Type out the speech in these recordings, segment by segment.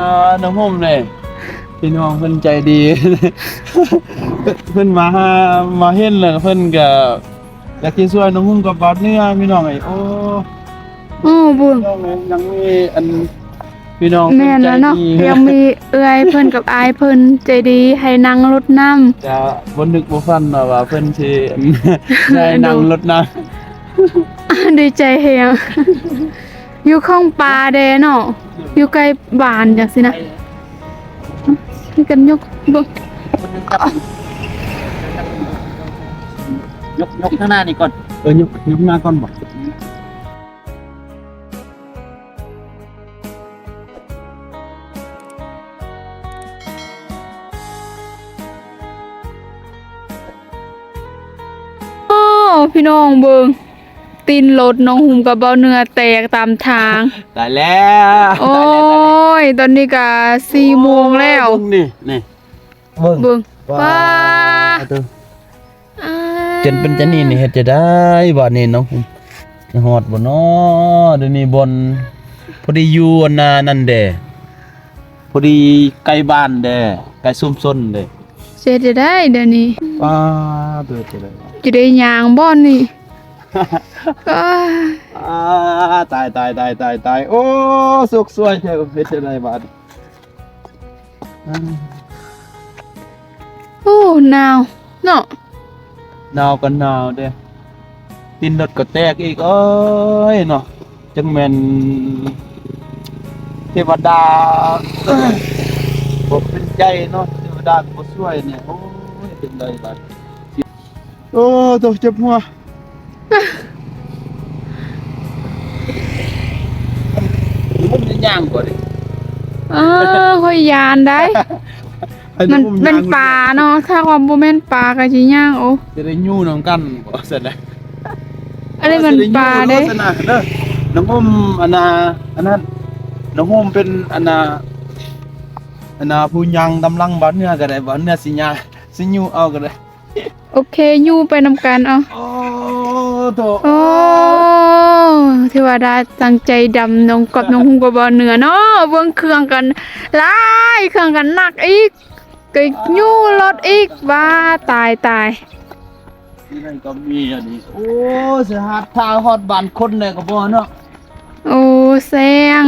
อ่าน้ำห่มเลยพี่น้องเพิ่นใจดี เพิ่นมาหามาเห็นแล้วเพิ่นก็อยากสิช่วยน้องหุ่มกับบาดเนื้อพี่น้องไอ้โอ้โอ้บุญพี่น้องเนี่ยยังมีอันพี่น้องแม่นแล้วเนาะพิ่ใจดียังมีเอื้อยเพิ่นกับอายเพิ่นใจดีให้นั่งรถน้ำจะบ่นึกบ่ฟันว่าว่าเพิ่นสิอันได้นั่งรถนะดีใจแฮงอยู่ข้องปลาแดเนาะ อยู่ใกล้บ้านจังซี่นะนี่กันยกเบิ่งยกยกข้างหน้านี่ก่อน เออยกยกหน้าก่อนบ่โอ้พี่น้องเบิ่ง ตีนรถน้องหุ่มกับเบาเนื้อแตกตามทาง ตายแล้วโอ้ยตอนนี้ก็4โมงแล้วเบิ่งนี่นี่เบิ่งเบิ่งว้าเด้อจนเป็นจะนี่นี่เฮ็ดจะได้บ่นี่น้องหุ่มจะฮอดบ่น้อเดี๋ยวนี้บนพอดีอยู่อันนานั่นเด้พอดีใกล้บ้านเด้ใกล้ซุมซนเด้เสียจะได้เดี๋ยวนี้ป้าเบิดจะได้จะได้ยางบ่อนนี่ อ้ายอ่าตายตายตายตายตายโอ้สุกสวยเท่เฮ็ดจะได้บาดอ่าโอ้หนาวเนาะหนาวก็หนาวเด้ตินรถก็แตกอีกเอ้ยเนาะจังแม่นเทวดาบ่เป็นใจเนาะเทวดาก็บ่ช่วยเนี่ยโอ้ยเป็นไรบาดโอ้ตกเจ็บหัวมันจะ ย่างกว่าดิเออค่อยยานได้ มันเป็นปลาเนาะถ้าว่าบ่แม่นปลาก็สิย่างโอ้จะได้ยู่นํกันบ่ซั่นแหละอันนี้มันปลาเด้ลักษณะเด้อน้องอมอันนาอันนั้นน้องอมเป็นอันนาอันนาผู้ยังกำลังบ้านเนื้อก็ได้บ้านเนื้อสิญาสิยูเอาก็ได้โอเคอยู่ไปนำกันเอาโอ้โตโอ้ เทวดาตั้งใจดำน้องกับน้องหุงกับบ่เหนือเนาะเบิ่งเครื่องกันหลายเครื่องกันหนักอีกก็ยู่รถอีกว่าตายตายนี่นั่นก็มีอันนี้โอ้สิหาทางฮอดบ้านคนเลยก็บ่เนาะโอ้แซง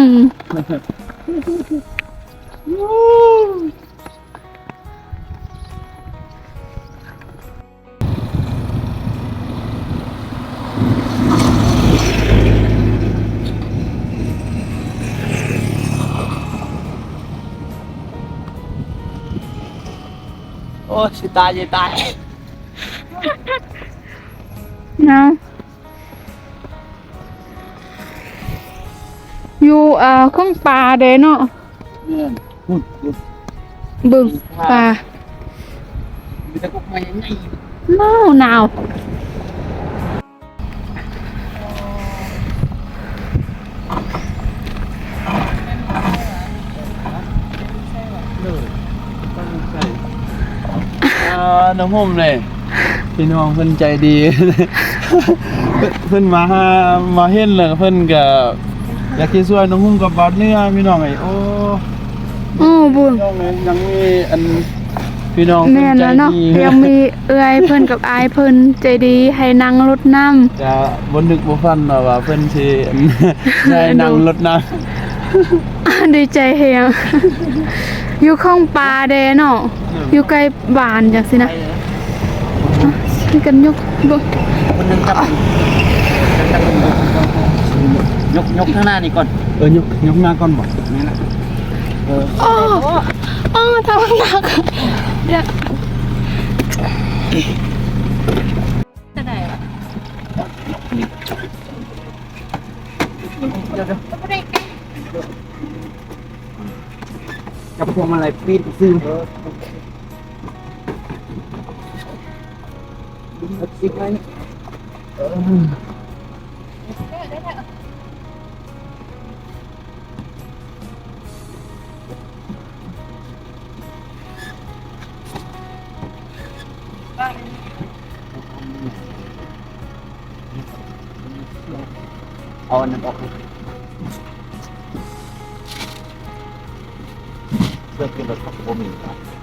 โอ้สิตายสิตายเนาะอยู่เอ่อข้างป่าเด้เนาะเนี่ยพูดพูดเบิ่งป่ามีแต่กุกมาใหญ่หนาวหนาว น้องห่มเลยพี่น้องเพิ่นใจดี เพิ่นมาหามาเห็นแล้วเพิ่นก็อยากสิช่วยน้องห่มกับบาดเนื้อพี่น้องไอ้โอ้โอ้บุญพี่น้องเนี่ยยังมีอันพี่น้องแม่นใจแล้วเนาะดียังมีเอื้อยเพิ่นกับอายเพิ่นใจดีให้นั่งรถน้ำจะบ่นึกบ่ฟันว่าว่าเพิ่นสิอันได้นั่งรถนะดีใจแฮง อยู่ข้องปลาแดเนาะอยู่ใกล้บ้านจังซี่นะนี่กันยกเบิ่งคนหนึงครับยกยกข้างหน้านี่ก่อนเออยกยกหน้าก่อนบ่นี่นะเอออ้ออ้อทำหนักเดี๋ยวกับ พวงมาลัยปีนซื้ออีกไห พื่อขึ้นร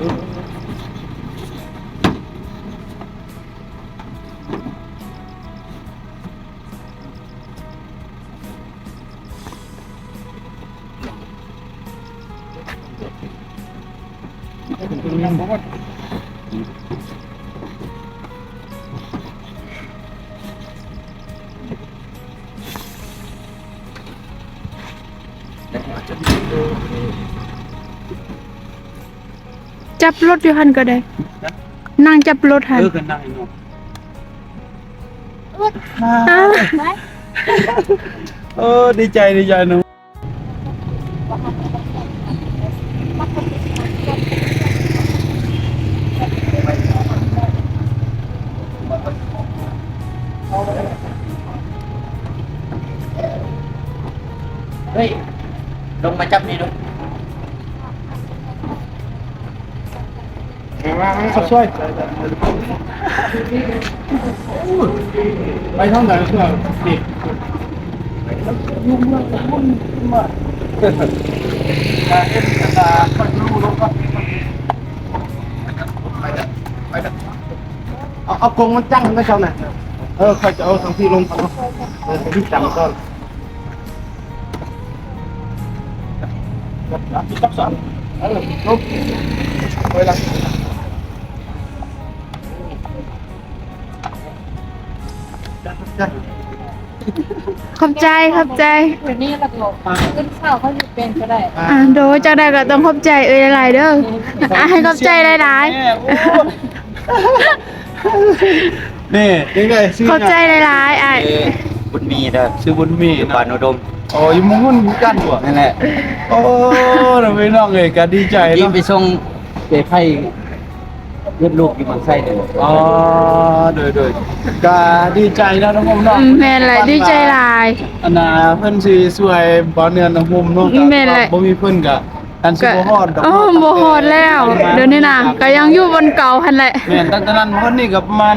嗯 จับรถอยู่หันก็ได้ นั่งจับรถหันเออกันได้เนาะอ้าวเออดีใจดีใจเนาะเฮ้ย ลงมาจับนี่ดู เขาช่วยไปท่องไหนเพื่อดิเอาเอากรงมันจังไม่เจ้าน่ะเออใครจะเอาทางที่ลงก่อนเนาะเออที่จังก่อนจับจับสอนเออลงไปละ ขอบใจขอบใจวันนี้เราก็ขึ้นข้าวเขาอยู่เป็นก็ได้อ่าโดยเจ้าได้ก็ต้องขอบใจเอ้ยหลายๆเด้ออะให้ขอบใจหลายแม่โอ้นี่ยังไงชื่อๆขอบใจหลายๆอ้ายเออบุญมีเด้อชื่อบุญมีอยู่นะบ้านอุดมโอ้ยมึงหุ่นกันบ่นั่นแหละโอ้เราไปน้องเอ้ยก็ดีใจยิงเนาะไปส่งเปไผ่ เลือดลูกอยู่เมืองไส้เนี่ยอ๋อโดยโดยก็ดีใจนะน้องผมเนาะอืมแม่นหลายดีใจหลาย อันน่ะเพิ่นสิช่วยบ่เนือนน้องผมเนาะก็แม่นแหละ บ่มีเพิ่นก็อันสิก็บ่ฮอดดอกโอ้บ่ฮอดแล้ว เดี๋ยวนี้น่ะก็ยังอยู่บนเก่าหั่นแหละ แม่นตั้งแต่นั้นมาฮอดนี่ก็ประมาณ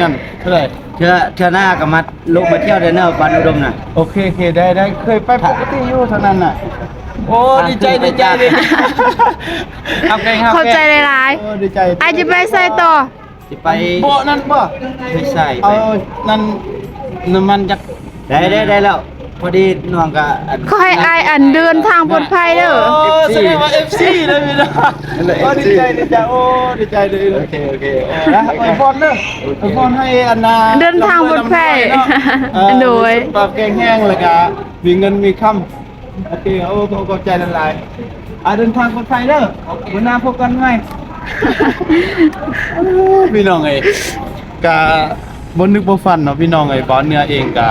นั่นเท่าไหร่เชื่อเชื่อหน้ากับมาลูกมาเที่ยวเดนเนอร์บ้านอุดมน่ะโอเคโอเคได้ได้เคยไปปกติอยู่เท่านั้นน่ะ โอ้ดีใจดีใจดีครับเก่งครับขอบใจหลายโอ้ดีใจๆอ้ายจะไปใส่ต่อสิไปโบนั่นบ่ไม่ใช่เอาไปนั่นน้ำมันจักได้ได้ได้แล้วพอดีน้องก็อันขอให้อ้ายอันเดินทางปลอดภัยเด้อโอ้แสดงว่า FC เลยพี่น้องนั่นแหละโอ้ FC ดีใจดีใจโอ้ดีใจเลยโอเคโอเคนะไอพอนเด้อไอพอนให้อันนาเดินทางปลอดภัยเนาะเออโดยปรับแกงแห้งเลยกะมีเงินมีคำ โอเคโอ้ขอบใจละลายอะเดินทางปลอดภัยเด้อวันหน้าพบกันใหม่พี่น้องเอ้ยกะบนนึกบ่ฟันเนาะพี่น้องเอ้ยบ่เนื้อเองกะ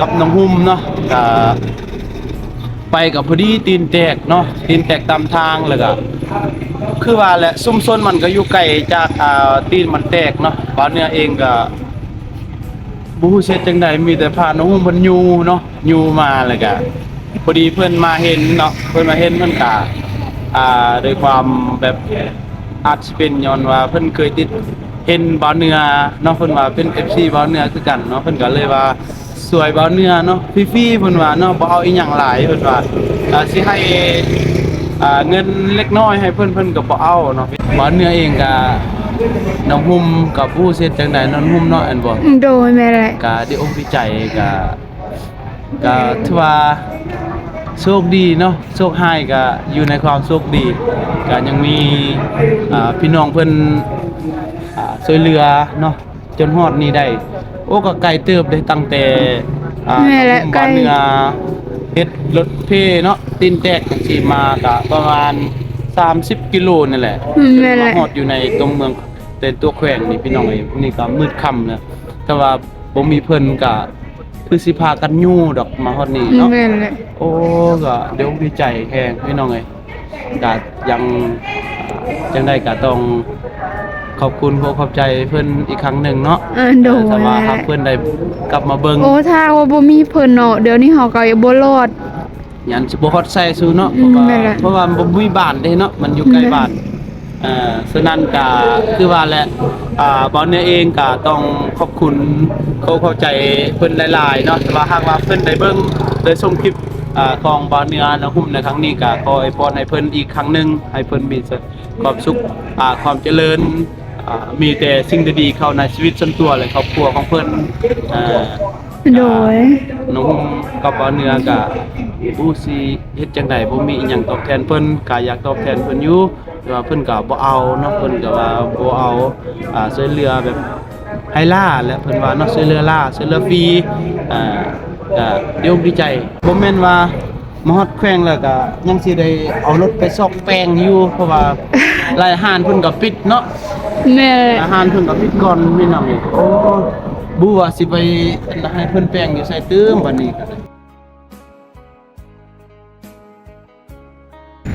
กับน้องหุ่มเนาะกะไปกับพอดีตีนแตกเนาะตีนแตกตามทางเลยก็คือว่าแหละซุ่มซนมันก็อยู่ไกลจากอ่าตีนมันแตกเนาะบ่เนื้อเองก็บ่ฮู้เฮ็ดจังไดมีแต่พาน้องหุ่มเพิ่นอยู่เนาะอยู่มาแล้วก็ พอดีเพิ่นมาเห็นเนาะเพิ่นมาเห็นเพิ่นก็อ่าด้วยความแบบอาจสิเป็นย้อนว่าเพิ่นเคยติดเห็นบ่าวเหนือเนาะเพิ่นว่าเป็น FC บ่าวเหนือคือกันเนาะเพิ่นก็เลยว่าสวยบ่าวเหนือเนาะฟรีๆเพิ่นว่าเนาะบ่เอาอีหยังหลายเพิ่นว่าอ่าสิให้อ่าเงินเล็กน้อยให้เพิ่นเพิ่นก็บ่เอาเนาะบ่าวเหนือเองก็น้องหุ่มกับผู้เฮ็ดจังไดน้องหุ่มเนาะอันบ่โดยแม่แหละก็ได้อกดีใจก็ก็ถือว่า โชคดีเนาะโชคให้ก็อยู่ในความโชคดีก็ยังมีอ่าพี่น้องเพิ่นอ่าช่วยเหลือเนาะจนฮอดนี้ได้ โอ้ก็ไกลเติบได้ตั้งแต่อ่าแม่แหละไกลบ้านเหนือเฮ็ดรถเพเนาะตีนแตกจังซี่มาก็ประมาณ 30 กิโลนี่แหละอืมแม่แหละฮอดอยู่ในตรงเมืองแต่ตัวแขวงนี่พี่น้องเอ้ยนี่ก็มืดค่ำนะแต่ว่าบ่มีเพิ่นก็ คือสิพากันยู่ดอกมาฮอดนี่เนาะ แม่นแหละโอ้ก็เดี๋ยวดีใจแฮงพี่น้องเอ้ยก็ยังจังได้ก็ต้องขอบคุณขอขอบใจเพิ่นอีกครั้งหนึ่งเนาะเออโดยแต่ว่าหากเพิ่นได้กลับมาเบิ่งโอ้ถ้าว่าบ่มีเพิ่นเนาะเดี๋ยวนี้เฮาก็บ่รอด ยันสิบ่ฮอดใส่สู้เนาะอืเพราะมว่านั่นแหละ เพราะว่าบ่มีบ้านเด้เนาะมันอยู่ใกล้บ้าน เอ่อฉะนั้นก็คือว่าแหละอ่าบ่เนี่ยเองก็ต้องขอบคุณเขาเข้าใจเพิ่นหลายๆเนาะแต่ว่าหากว่าเพิ่นได้เบิ่งได้ชมคลิปอ่าของบ่เนื้อและหุ้มในครั้งนี้ก็ขออวยพรให้เพิ่นอีกครั้งหนึงให้เพิ่นมีความสุขอ่าความเจริญอ่ามีแต่สิ่งดีๆเข้าในชีวิตส่วนตัวและครอบครัวของเพิ่นอ่า โดยน้องกับบ่เนื้อก็บ่สิเฮ็ดจังไดบ่มีอีหยังตอบแทนเพิ่นก็อยากตอบแทนเพิ่นอยู่แต่ว่าเพิ่นก็บ่เอาเนาะเพิ่นก็ว่าบ่เอาอ่าช่วยเหลือแบบให้ล่าและเพิ่นว่าเนาะช่วยเหลือล่าช่วยเหลือฟรีอ่าก็ดีอกดีใจบ่แม่นว่ามาฮอดแขวงแล้วก็ยังสิได้เอารถไปซอกแป้งอยู่เพราะว่ารายอาหารเพิ่นก็ปิดเนาะแม่อาหารเพิ่นก็พิดก่อนมีน้ำอีกโอ้ บูว่าสิไปให้เพิ่นแป้งอยู่ใส่ตื้มบัดนี้ก็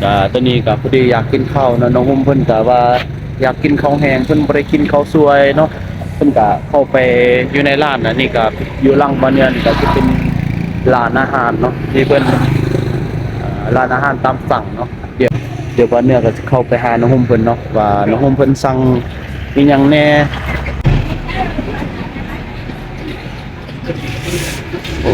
ก็ตอนนี้ก็พอดีอยากกินข้าวเนาะน้องหุ้มเพิ่นก็ว่าอยากกินข้าวแห้งเพิ่นบ่ได้กินข้าวสวยเนาะเพิ่นก็เข้าไปอยู่ในร้านน่ะนี่ก็อยู่หลังบ้านเนี่ยนี่ก็สิเป็นร้านอาหารเนาะที่เพิ่นร้านอาหารตามสั่งเนาะเดี๋ยวเดี๋ยวบ้านเนี่ยก็จะเข้าไปหาน้องหุ้มเพิ่นเนาะว่าน้องหุ้มเพิ่นสั่งมีหยังแน่ โอ้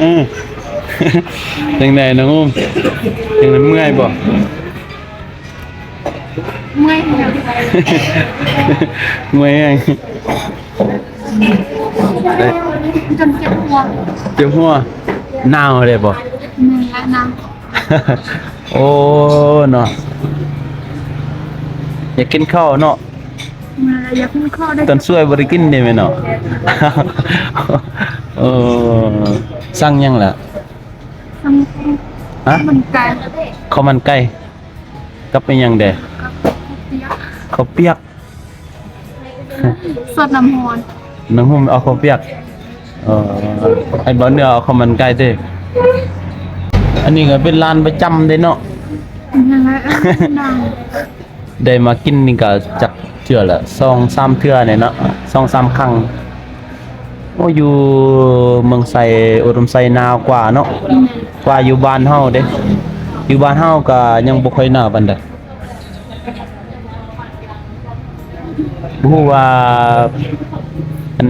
อืมจังไดน้องอุ้มจัง ไดเมื่อยบ่เมื่อยแล้วเมื่อยยังจนเจ็บหัวเจ็บหัวหนาวเลยบ่แม่และนะโอ้เนาะอยากกินข้าวเนาะแม่อยากกินข้าวได้ตอนช่วยบ่ได้กินได้ไหมเนาะเออสั่งยังล่ะทั้งฮะมันไก่ข้าวมันไก่กับเป็นหยังเด้ข้าวเปียกสดน้ำฮอน น้องหุ่มเอาข้าวเปียกเออไอ้บ่เนื้อเอาข้าวมันไก่เด้อันนี้ก็เป็นร้านประจำเด้เนาะยังไงนางได้มากินนี่ก็จักเทื่อละสองสามเทื่อเนี่ยเนาะสองสามครั้งโอ้อยู่เมืองไซอุดมไซนาวกว่าเนาะกว่าอยู่บ้านเฮาเด้อยู่บ้านเฮาก็ยังบ่ค่อยหนาวปานใดบ่ฮู้ว่า อัน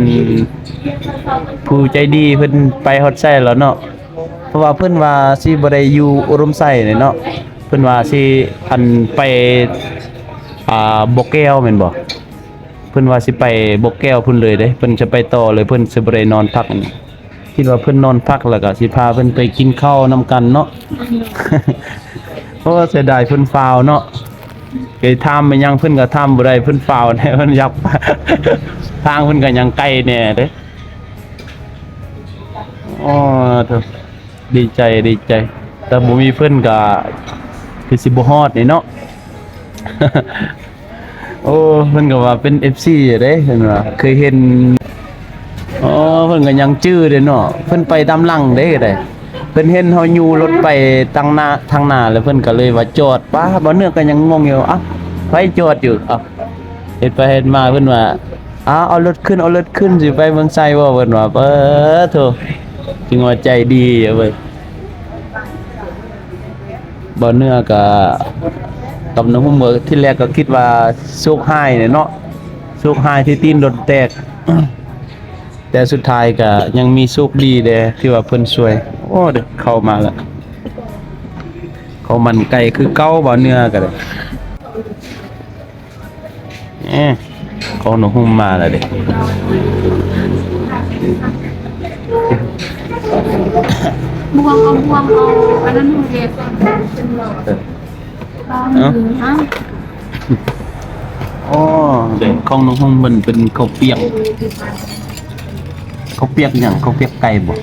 ผู้ใจดีเพิ่นไปฮอดไซแล้วเนาะเพราะว่าเพิ่นว่าสิบ่ได้อยู่อุดมไซเนี่ยเนาะเพิ่นว่าสิอันไปอ่าบกแก้วแม่นบ่เพิ่นว่าสิไปบกแก้วเพิ่นเลยเด้เพิ่นจะไปต่อเลยเพิ่นสิบ่ได้นอนพักคิดว่าเพิ่นนอนพักแล้วก็สิพาเพิ่นไปกินข้าวนํกันเนาะเพราะว่าเสียดายเพิ่นฟาวเนาะ เคยถามไปยังเพิ่นก็ถามบ่ได้เพิ่นฟาวแน่เพิ่นยากทางเพิ่นก็ยังไกลแน่เด้อ๋อเถอะดีใจดีใจ แต่บ่มีเพิ่นก็คือสิบ่ฮอดนี่เนาะ โอ้เพิ่นก็ว่าเป็น FC เด้เพิ่นว่าเคยเห็นอ๋อเพิ่นก็ยังจื้อเด้เนาะเพิ่นไปตามหลังเด้ก็ได้ เพิ่นเห็นเฮาอยู่รถไปทางหน้าทางหน้าแล้วเพิ่นก็เลยว่าจอดป้าบ่เนื้อก็ยังงงอยู่อ้าไปจอดอยู่เอ้าเฮ็ดไปเฮ็ดมาเพิ่นว่าอ้าวเอารถขึ้นเอารถขึ้นสิไปเมืองไซบ่เพิ่นว่าเปิดโธ่จึงว่าใจดีอะเว้ยบ่เนื้อก็กับน้องผมก็ที่แรกก็คิดว่าโชคหายเนี่ยเนาะโชคหายที่ตีนรถแตก แต่สุดท้ายก็ยังมีโชคดีเด้ที่ว่าเพิ่นช่วย โอ้เด้อเข้ามาแล้วเขาวมันไก่คือเก้าบ่เนื้อก็ได้เอ๊ะเขาหนูหุ่มมาแล้วเด้บวงเอาบวงเอาอันนั้นเรียกบ้างหรือฮะอ๋อเด็กของน้องหุ่มมันเป็นข้าวเปียกข้าวเปียกหยังข้าวเปียกไก่บ่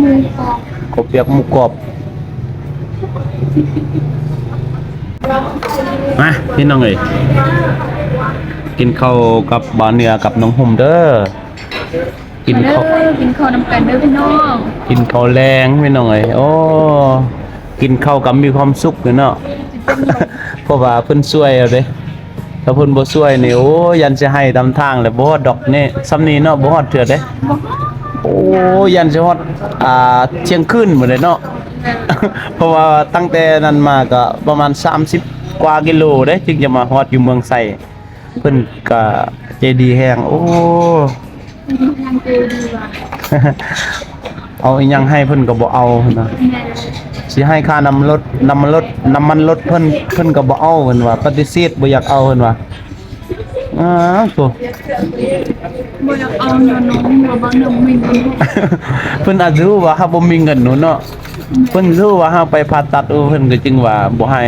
หมูกรอบ ข้าวเปียกหมูกรอบมาพี่น้องเอ้ยกินข้าวกับบาเนือกับน้องหุ่มเด้อกินเด้ข้าวอกินข้าวนำกันเด้อพี่น้องกินข้าวแรงพี่น้องเอ้ยโอ้กินข้าวกับมีความสุขอยู่เนาะเพราะว่าเพิ่นช่วยเอาเด้ถ้าเพิ่นบ่ช่วยนี่โอ้ยันสิให้ตามทางเลยบ่ฮอดดอกนี่ซ้ำนี้เนาะบ่ฮอดเถื่อเด้ โอ้ยันสิฮอดอ่าเที่ยงคืนหมดเลยเนาะ เพราะว่าตั้งแต่นั้นมาก็ประมาณ 30 กว่ากิโลเด้จึงจะมาฮอดอยู่เมืองไสเพิ่นก็ใจดีแฮงโอ้ยังเจดีว่ะเอาอีหยังให้เพิ่นก็บ่เอานะสิให้ค่าน้ำรถน้ำมันรถน้ำมันรถเพิ่นเพิ่นก็บ่เอาเพิ่นว่าปฏิเสธบ่อยากเอาเพิ่นว่า อ้าวโตบ่อยากเอาเนาะน้องบ่บ่น้องมีเงินเพิ่นอาจจะรู้ว่าเฮาบ่มีเงินหนูเนาะเพิ่นรู้ว่าเฮาไปผ่าตัดเออเพิ่นก็จึงว่าบ่ให้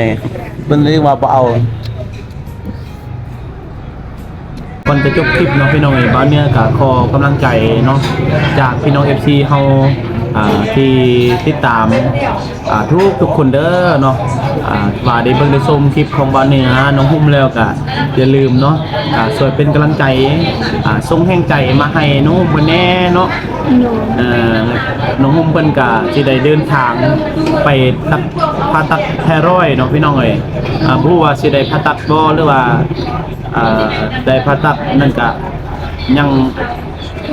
เพิ่นเลยว่าบ่เอาก่อนจะจบคลิปเนาะพี่น้องเอ้ยบ้านเนี่ยก็ขอกำลังใจเนาะจากพี่น้อง FC เฮาอ่า ที่ติดตามอ่าทุกทุกคนเด้อเนาะอ่าว่าได้เบิ่งได้ชมคลิปของบ้านเนี่ยน้องหุ้มแล้วก็อย่าลืมเนาะอ่าช่วยเป็นกำลังใจอ่าส่งแห่งใจมาให้น้องหุ้มเพิ่นแน่เนาะเอ่อน้องหุ้มเพิ่นก็สิได้เดินทางไปตัดผ่าตัดไทรอยด์เนาะพี่น้องเอ้ยอ่าบ่รู้ว่าสิได้ผ่าตัดบ่หรือว่าอ่าได้ผ่าตัดนั่นก็ยัง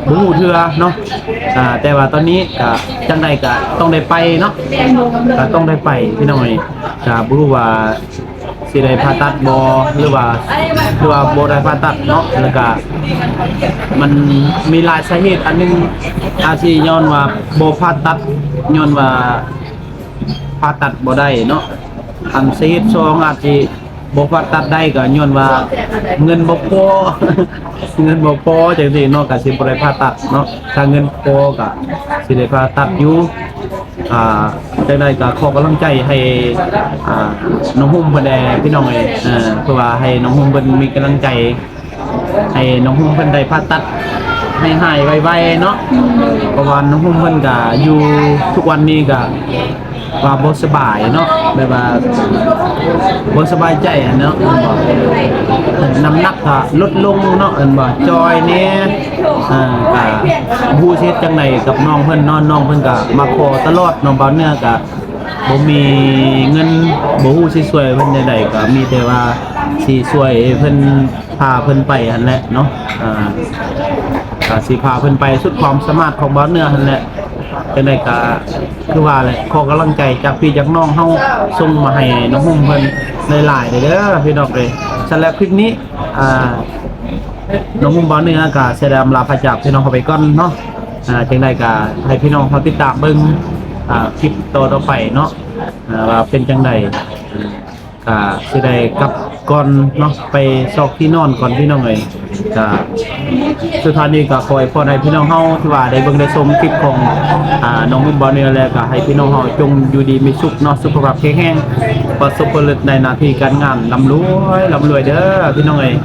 บ่ฮู้เทือเนาะอ่าแต่ว่าตอนนี้ก็จังไดก็ต้องได้ไปเนาะก็ต้องได้ไปพี่น้องเอ้ยก็บ่รู้ว่าสิได้ผ่าตัดบ่หรือว่าหรือว่าบ่ได้ผ่าตัดเนาะแล้วก็มันมีหลายสาเหตุอันหนึงอาจสิย้อนว่าบ่ผ่าตัดย้อนว่าผ่าตัดบ่ได้เนาะอันสาเหตุสองอาจสิ บ่ผ่าตัดได้ก็ย้อนว่า เงินบ่พอเงินบ่พอจังซี่เนาะก็สิบ่ได้ผ่าตัดเนาะถ้าเงินพอก็สิได้ผ่าตัดอยู่อ่าจังไดก็ขอกำลังใจให้อ่าน้องหุ้มเพิ่นแดพี่น้องเอ้ยเออเพื่อว่าให้น้องหุ้มเพิ่นมีกำลังใจ ให้น้องหุ้มเพิ่นได้ผ่าตัดให้หายไวๆเนาะเพราะว่าน้องหุ้มเพิ่นก็อยู่ทุกวันนี้ก็ ว่าบ่สบายเนาะแบบว่าบ่สบายใจอะเนาะเอิ้นบ่น้ำหนักก็ลดลงเนาะเอิ้นบ่จอยแน่อ่าก็บูเช็ดจังไดกับน้องเพิ่นเนาะน้องเพิ่นก็มาขอตลอดน้องเบาเนื้อก็บ่มีเงินบ่ฮู้สิช่วยเพิ่นใดๆก็มีแต่ว่าสิช่วยเพิ่นพาเพิ่นไปหั่นแหละเนาะอ่าก็สิพาเพิ่นไปสุดความสามารถของเบาเนื้อหั่นแหละ จังไดก็คือว่าแหละขอกำลังใจจากพี่จากน้องเฮาส่งมาให้น้องหุ้มเพิ่นหลายๆเด้อพี่น้องเอ้ยสำหรับคลิปนี้อ่าน้องมุมบอลเนี่ยก็แสดงลาพระจากพี่น้องเขาไปก่อนเนาะอ่าจังไดก็ให้พี่น้องเขาติดตามเบิ่งอ่าคลิปต่อต่อไปเนาะอ่าว่าเป็นจังได ก็สิได้กลับก่อนเนาะไปซอกที่นอนก่อนพี่น้องเอ้ยก็สุดท้ายนี้ก็ขอให้พรให้พี่น้องเฮาที่ว่าได้เบิ่งได้ชมคลิปของอ่าน้องมุมบอลเนี่ยแล้วก็ให้พี่น้องเฮาจงอยู่ดีมีสุขเนาะสุขภาพแข็งแรงประสบผลในหน้าที่การงานร่ำรวยร่ำรวยเด้อพี่น้องเอ้ย